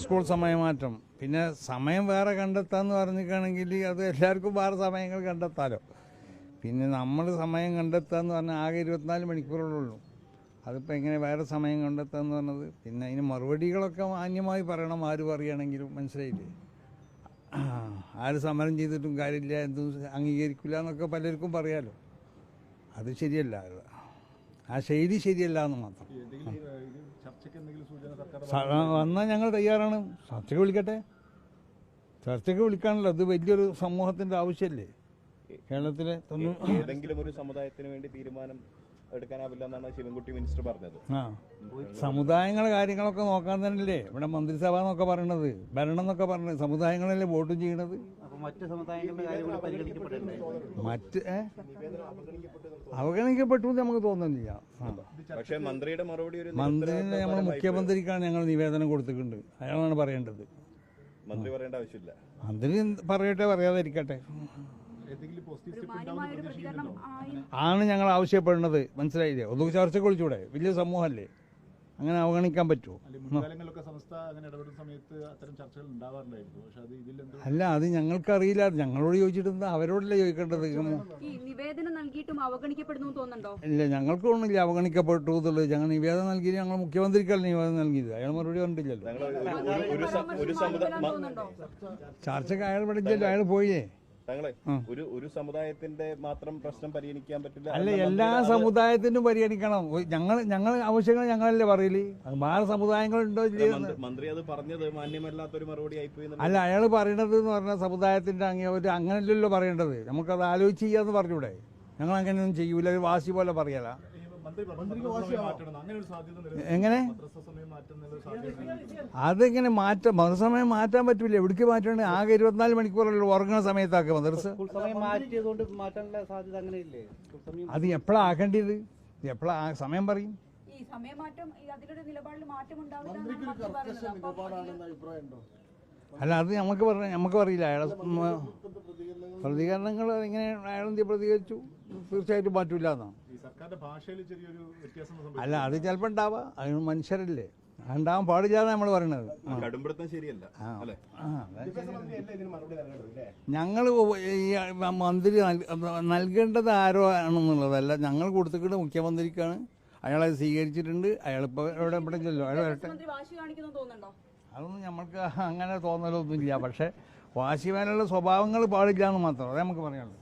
School സമയമാറ്റം പിന്നെ സമയം വേറെ കണ്ടെത്താന്ന് പറഞ്ഞിരിക്കുകയാണെങ്കിൽ അത് എല്ലാവർക്കും വേറെ സമയങ്ങൾ കണ്ടെത്താലോ. പിന്നെ നമ്മൾ സമയം കണ്ടെത്താന്ന് പറഞ്ഞാൽ ആകെ ഇരുപത്തിനാല് മണിക്കൂറുള്ളൂ. അതിപ്പോൾ എങ്ങനെ വേറെ സമയം കണ്ടെത്താന്ന് പറഞ്ഞത്? പിന്നെ അതിന് മറുപടികളൊക്കെ മാന്യമായി പറയണം ആര് പറയുകയാണെങ്കിലും മനസ്സിലായില്ലേ? ആര് സമരം ചെയ്തിട്ടും കാര്യമില്ല എന്തും അംഗീകരിക്കില്ല എന്നൊക്കെ പലർക്കും പറയാലോ. അത് ശരിയല്ല. ആ ശൈലി ശരിയല്ല എന്ന് മാത്രം. വന്നാൽ ഞങ്ങൾ തയ്യാറാണ്. ചർച്ചയ്ക്ക് വിളിക്കട്ടെ? ചർച്ചയ്ക്ക് വിളിക്കാണല്ലോ അത് വലിയൊരു സമൂഹത്തിന്റെ ആവശ്യമല്ലേ കേരളത്തിലെ ഏതെങ്കിലും ഒരു സമുദായത്തിന് വേണ്ടി തീരുമാനം എടുക്കാനാവില്ല എന്നാണ് ശിവൻകുട്ടി മിനിസ്റ്റർ പറഞ്ഞത്. ആ. സമുദായങ്ങളെ കാര്യങ്ങളൊക്കെ നോക്കാൻ തന്നെയല്ലേ? ഇവിടെ മന്ത്രിസഭ എന്നൊക്കെ പറയണത്. ഭരണം എന്നൊക്കെ പറഞ്ഞത് സമുദായങ്ങളല്ലേ വോട്ടും ചെയ്യണത്? മറ്റ് മറ്റ്? അവഗണിക്കപ്പെട്ടു എന്ന് നമുക്ക് തോന്നുന്നില്ല. പക്ഷേ മന്ത്രിയുടെ മറുപടി ഒരു മന്ത്രിനെ നമ്മൾ മുഖ്യമന്ത്രിക്കാണ് ഞങ്ങൾ നിവേദനം കൊടുത്തിട്ടുണ്ട്. അയാളാണ് പറയേണ്ടത്. മന്ത്രി പറയേണ്ട ആവശ്യമില്ല. മന്ത്രി പറയട്ടെ പറയാതിരിക്കട്ടെ. ആണ് ഞങ്ങൾ ആവശ്യപ്പെടുന്നത്. മനസ്സിലായില്ലേ? ഒന്ന് ചർച്ചയ്ക്ക് വിളിച്ചൂടെ? വലിയ സമൂഹമല്ലേ അങ്ങനെ അവഗണിക്കാൻ പറ്റുമോ? അല്ല അത് ഞങ്ങൾക്ക് അല്ല അത് ഞങ്ങൾക്കറിയില്ല. ഞങ്ങളോട് ചോദിച്ചിട്ടുണ്ട് അവരോടല്ലേ ചോദിക്കേണ്ടത്? ഇല്ല ഞങ്ങൾക്ക് ഒന്നുമില്ല അവഗണിക്കപ്പെട്ടു എന്നുള്ളത്. ഞങ്ങൾ നിവേദനം നൽകി ഞങ്ങൾ മുഖ്യമന്ത്രിക്കല്ല നിവേദനം നൽകിയത്? അയാൾ മറുപടി കണ്ടില്ലല്ലോ ചർച്ചക്ക് ചർച്ചയ്ക്ക് അയാൾ പഠിച്ചല്ലോ അയാൾ പോയേ തങ്ങളെ ഒരു ഒരു സമുദായത്തിന്റെ മാത്രം പ്രശ്നം പരിഗണിക്കാൻ പറ്റില്ല അല്ല എല്ലാ സമുദായത്തിനും പരിഗണിക്കണം. ഞങ്ങൾ ഞങ്ങൾ ആവശ്യങ്ങൾ ഞങ്ങളല്ലേ പറയില്ലേ വേറെ സമുദായങ്ങളുണ്ടോ മന്ത്രി- അത് പറഞ്ഞത് മാന്യമല്ലാത്തൊരു മറുപടി ആയിപ്പോയി അല്ല അയാൾ പറയണത് എന്ന് പറഞ്ഞാൽ സമുദായത്തിന്റെ അങ്ങനെ ഒരു അങ്ങനല്ലല്ലോ പറയേണ്ടത്. നമുക്കത് ആലോചിച്ച് ചെയ്യാന്ന് പറഞ്ഞൂടെ. ഞങ്ങൾ അങ്ങനെയൊന്നും ചെയ്യൂല ഒരു വാശി പോലെ പറയല. എങ്ങനെ? അതെങ്ങനെ മാറ്റാം മതസമയം മാറ്റാൻ പറ്റില്ല എവിടേക്ക് മാറ്റണേ ആകെ ഇരുപത്തിനാല് മണിക്കൂറല്ലോ ഉറങ്ങുന്ന സമയത്താക്കുക മദ്രസ. സ്കൂൾ സമയം മാറ്റിയതുകൊണ്ട് മാറ്റാനുള്ള സാധ്യത അങ്ങനെ ഇല്ലേ സ്കൂൾ സമയം അത് എപ്പോഴാക്കേണ്ടത് എപ്പോഴാ സമയം പറയും. അല്ല അത് നമുക്ക് പറഞ്ഞ നമുക്ക് പറയില്ല. അയാളെ പ്രതികരണങ്ങൾ ഇങ്ങനെ അയാളെന്ത് പ്രതികരിച്ചു. തീർച്ചയായിട്ടും മാറ്റൂല എന്നാണ്. സർക്കാരിന്റെ ഭാഷയിൽ ചെറിയൊരു വ്യത്യാസം സംഭവിച്ചു അല്ല അത് ചിലപ്പോൾ ഉണ്ടാവാ. അതിന് മനുഷ്യരല്ലേ. ഉണ്ടാവാൻ പാടില്ല നമ്മൾ പറയണത്. ഞങ്ങൾ ഈ മന്ത്രി നൽ- നൽകേണ്ടത് ആരോ ആണെന്നുള്ളതല്ല. ഞങ്ങൾ കൊടുത്തിട്ട് മുഖ്യമന്ത്രിക്കാണ്. അയാളെ സ്വീകരിച്ചിട്ടുണ്ട്. അയാളിപ്പോൾ എവിടെ ഇല്ലല്ലോ അയാൾ വരട്ടെ. മന്ത്രി വാശി കാണിക്കുന്നു തോന്നുന്നുണ്ടോ? അതൊന്നും നമ്മൾക്ക് അങ്ങനെ തോന്നലൊന്നും ഇല്ല പക്ഷേ വാശിവാനുള്ള സ്വഭാവങ്ങൾ പാടില്ല എന്ന് മാത്രം. അതേ നമുക്ക് പറയാനുള്ളൂ.